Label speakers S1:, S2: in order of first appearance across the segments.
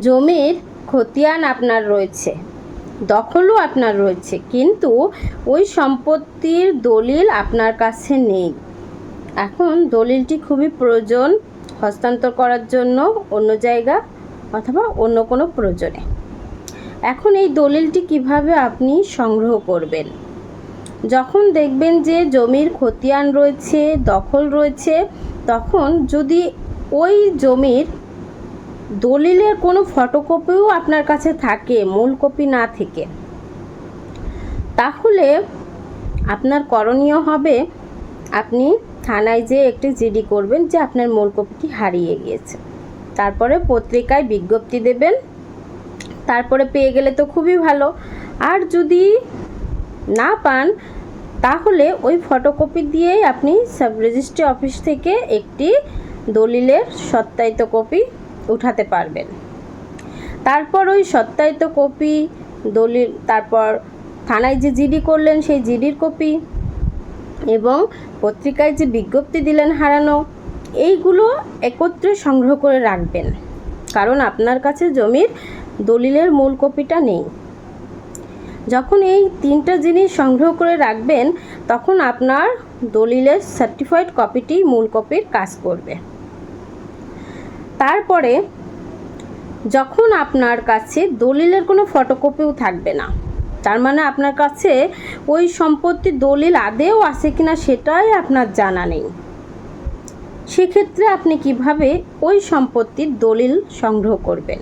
S1: জমির খতিয়ান আপনার রয়েছে, দখলও আপনার রয়েছে, কিন্তু ওই সম্পত্তির দলিল আপনার কাছে নেই। এখন দলিলটি খুবই প্রয়োজন হস্তান্তর করার জন্য অন্য জায়গা অথবা অন্য কোনো প্রয়োজনে। এখন এই দলিলটি কীভাবে আপনি সংগ্রহ করবেন? যখন দেখবেন যে জমির খতিয়ান রয়েছে, দখল রয়েছে, তখন যদি ওই জমির দলিলের কোনো ফটোকপিও আপনার কাছে থাকে, মূল কপি না থেকে। তাহলে আপনার করণীয় হবে, আপনি থানায় যেয়ে একটি জিডি করবেন যে আপনার মূল কপিটি হারিয়ে গিয়েছে। তারপরে পত্রিকায় বিজ্ঞপ্তি দেবেন। তারপরে পেয়ে গেলে তো খুবই ভালো। আর যদি না পান, তাহলে ওই ফটোকপি দিয়েই আপনি সাব রেজিস্ট্রি অফিস থেকে একটি দলিলের সত্যায়িত কপি উঠাতে পারবেন। তারপর ওই সত্যায়িত কপি, দলিল, তারপর থানায় যে জিডি করলেন সেই জিডির কপি এবং পত্রিকায় যে বিজ্ঞপ্তি দিলেন হারানো, এইগুলো একত্রে সংগ্রহ করে রাখবেন। কারণ আপনার কাছে জমির দলিলের মূল কপিটা নেই। যখন এই তিনটা জিনিস সংগ্রহ করে রাখবেন, তখন আপনার দলিলের সার্টিফাইড কপিটি মূল কপির কাজ করবে। তারপরে যখন আপনার কাছে দলিলের কোনো ফটোকপিও থাকবে না, তার মানে আপনার কাছে ওই সম্পত্তির দলিল আদেও আছে কিনা সেটাই আপনার জানা নেই। সেক্ষেত্রে আপনি কীভাবে ওই সম্পত্তির দলিল সংগ্রহ করবেন?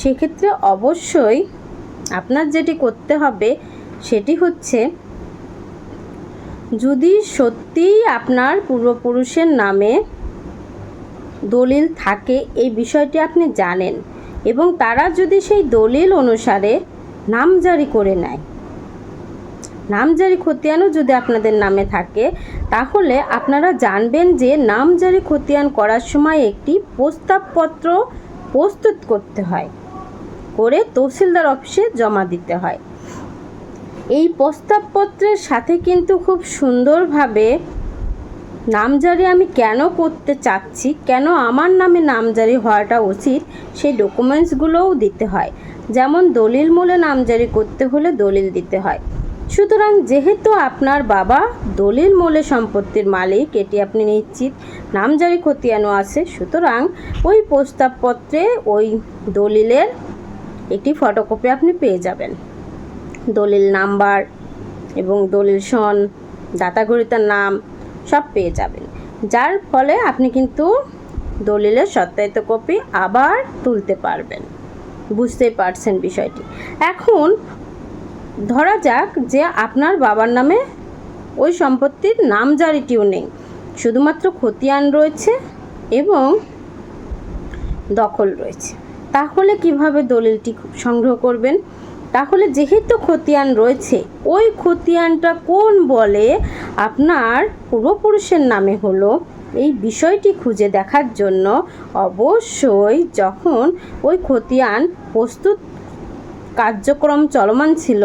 S1: সেক্ষেত্রে অবশ্যই আপনার যেটি করতে হবে সেটি হচ্ছে, যদি সত্যিই আপনার পূর্বপুরুষের নামে দলিল থাকে, এই বিষয়টি আপনি জানেন এবং তারা যদি সেই দলিল অনুসারে নামজারি করে নেয়। নামজারি খতিয়ানও যদি আপনাদের নামে থাকে, তাহলে আপনারা জানবেন যে নামজারি খতিয়ান করার সময় একটি প্রস্তাবপত্র প্রস্তুত করতে হয়, করে তহসিলদার অফিসে জমা দিতে হয়। এই প্রস্তাবপত্রের সাথে কিন্তু খুব সুন্দরভাবে নামজারি আমি কেন করতে চাচ্ছি? কেন আমার নামে নামজারি হওয়াটা উচিত? সেই ডকুমেন্টসগুলোও দিতে হয়। যেমন দলিল মূলে নামজারি করতে হলে দলিল দিতে হয়। সুতরাং যেহেতু আপনার বাবা দলিল মূলে সম্পত্তির মালিক, এটি আপনি নিশ্চিত নামজারি খতিয়ানো আছে, সুতরাং ওই প্রস্তাবপত্রে ওই দলিলের একটি ফটোকপি আপনি পেয়ে যাবেন। দলিল নাম্বার এবং দলিল সন, দাতাগরিতার নাম সব পেয়ে যাবেন। যার ফলে আপনি কিন্তু দলিলের সত্যায়িত কপি আবার তুলতে পারবেন। বুঝতেই পারছেন বিষয়টি। এখন ধরা যাক যে আপনার বাবার নামে ওই সম্পত্তির নামজারিটিও নেই। শুধুমাত্র খতিয়ান রয়েছে এবং দখল রয়েছে। তাহলে কীভাবে দলিলটি সংগ্রহ করবেন? তাহলে যেহেতু খতিয়ান রয়েছে, ওই খতিয়ানটা কোন বলে? আপনার পূর্বপুরুষের নামে হলো। এই বিষয়টি খুঁজে দেখার জন্য অবশ্যই যখন ওই খতিয়ান প্রস্তুত কার্যক্রম চলমান ছিল,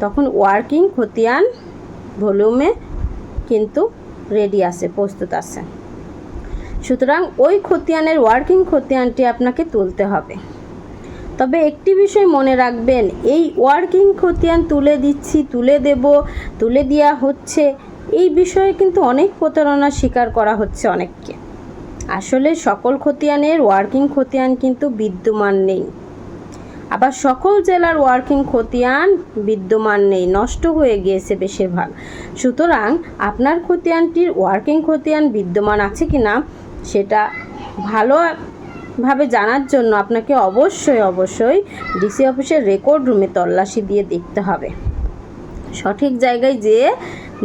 S1: তখন ওয়ার্কিং খতিয়ান ভলিউমে কিন্তু রেডি আছে, প্রস্তুত আছে। সুতরাং ওই খতিয়ানের ওয়ার্কিং খতিয়ানটি আপনাকে তুলতে হবে। তবে একটি বিষয় মনে রাখবেন, এই ওয়ার্কিং খতিয়ান তুলে দিচ্ছি, তুলে দেব, তুলে দেওয়া হচ্ছে। এই বিষয়ে কিন্তু অনেক প্রতারণার শিকার করা হচ্ছে অনেককে। আসলে সকল খতিয়ানের ওয়ার্কিং খতিয়ান কিন্তু বিদ্যমান নেই। আবার সকল জেলার ওয়ার্কিং খতিয়ান বিদ্যমান নেই, নষ্ট হয়ে গিয়েছে বেশিরভাগ। সুতরাং আপনার খতিয়ানটির ওয়ার্কিং খতিয়ান বিদ্যমান আছে কি না সেটা ভালোভাবে জানার জন্য আপনাকে অবশ্যই অবশ্যই ডিসি অফিসের রেকর্ড রুমে তল্লাশি দিয়ে দেখতে হবে। সঠিক জায়গায় যেয়ে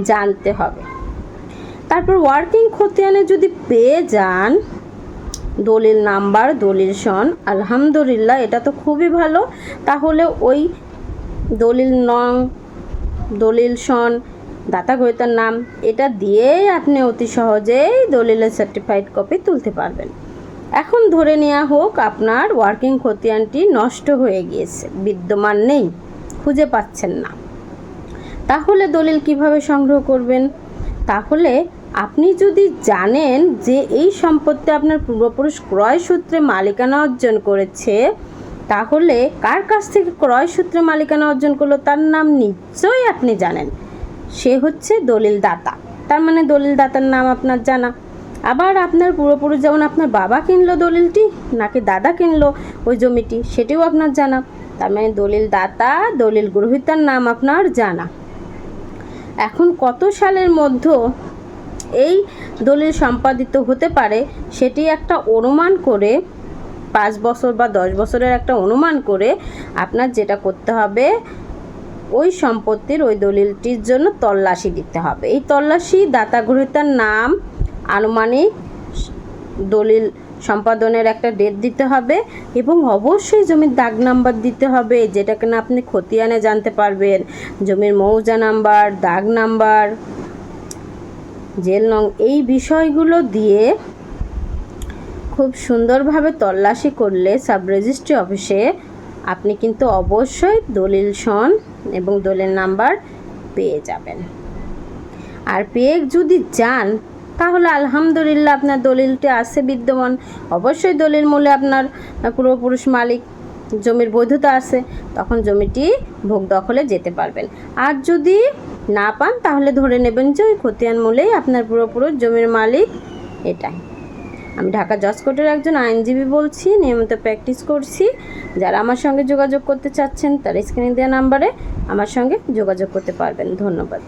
S1: জানতে হবে। তারপর ওয়ার্কিং খতিয়ানে যদি পেয়ে যান, দলিল নাম্বার, দলিল সন, আলহামদুলিল্লাহ, এটা তো খুবই ভালো। তাহলে ওই দলিল নং, দলিল সন, দাতা গ্রহীতার নাম, এটা দিয়েই আপনি অতি সহজেই দলিলের সার্টিফাইড কপি তুলতে পারবেন। এখন ধরে নেওয়া হোক আপনার ওয়ার্কিং খতিয়ানটি নষ্ট হয়ে গিয়েছে, বিদ্যমান নেই, খুঁজে পাচ্ছেন না। তাহলে দলিল কীভাবে সংগ্রহ করবেন? তাহলে আপনি যদি জানেন যে এই সম্পত্তি আপনার পূর্বপুরুষ ক্রয় সূত্রে মালিকানা অর্জন করেছে, তাহলে কার কাছ থেকে ক্রয় সূত্রে মালিকানা অর্জন করল তার নাম নিশ্চয়ই আপনি জানেন। সে হচ্ছে দলিল দাতা তার মানে দলিল দাতার নাম আপনার জানা। আবার আপনার পূর্বপুরুষ যেমন আপনার বাবা কিনলো দলিলটি, নাকি দাদা কিনলো ওই জমিটি, সেটিও আপনার জানা। তার মানে দলিল দাতা, দলিল গ্রহীতার নাম আপনার জানা। এখন কত সালের মধ্যে এই দলিল সম্পাদিত হতে পারে, সেটি একটা অনুমান করে, পাঁচ বছর বা দশ বছরের একটা অনুমান করে আপনার যেটা করতে হবে, ওই সম্পত্তির ওই দলিলটির জন্য তল্লাশি দিতে হবে। এই তল্লাশি দাতা গ্রহীতার নাম আনুমানিক দলিল সম্পাদনের একটা ডেট দিতে হবে এবং অবশ্যই জমির দাগ নাম্বার দিতে হবে, যেটা কিনা আপনি খতিয়ানে জানতে পারবেন। জমির মৌজা নাম্বার দাগ নাম্বার জেল নং, এই বিষয়গুলো দিয়ে খুব সুন্দরভাবে তল্লাশি করলে সাব রেজিস্ট্রি অফিসে আপনি কিন্তু অবশ্যই দলিল সন এবং দলিল নাম্বার পেয়ে যাবেন। আর পেয়ে যদি যান তাহলে আলহামদুলিল্লাহ আপনার দলিলটি আছে, বিদ্যমান। অবশ্যই দলিল মূলে আপনার পূর্বপুরুষ মালিক জমির বৈধতা আছে, তখন জমিটি ভোগ দখলে যেতে পারবেন। আর যদি না পান, তাহলে ধরে নেবেন যে ওই খতিয়ান মূলেই আপনার পুরোপুরো জমির মালিক এটাই। আমি ঢাকা জজ কোর্টের একজন আইনজীবী বলছি, নিয়মিত প্র্যাকটিস করছি। যারা আমার সঙ্গে যোগাযোগ করতে চাচ্ছেন, তার স্ক্রিনে দেওয়া নাম্বারে আমার সঙ্গে যোগাযোগ করতে পারবেন। ধন্যবাদ।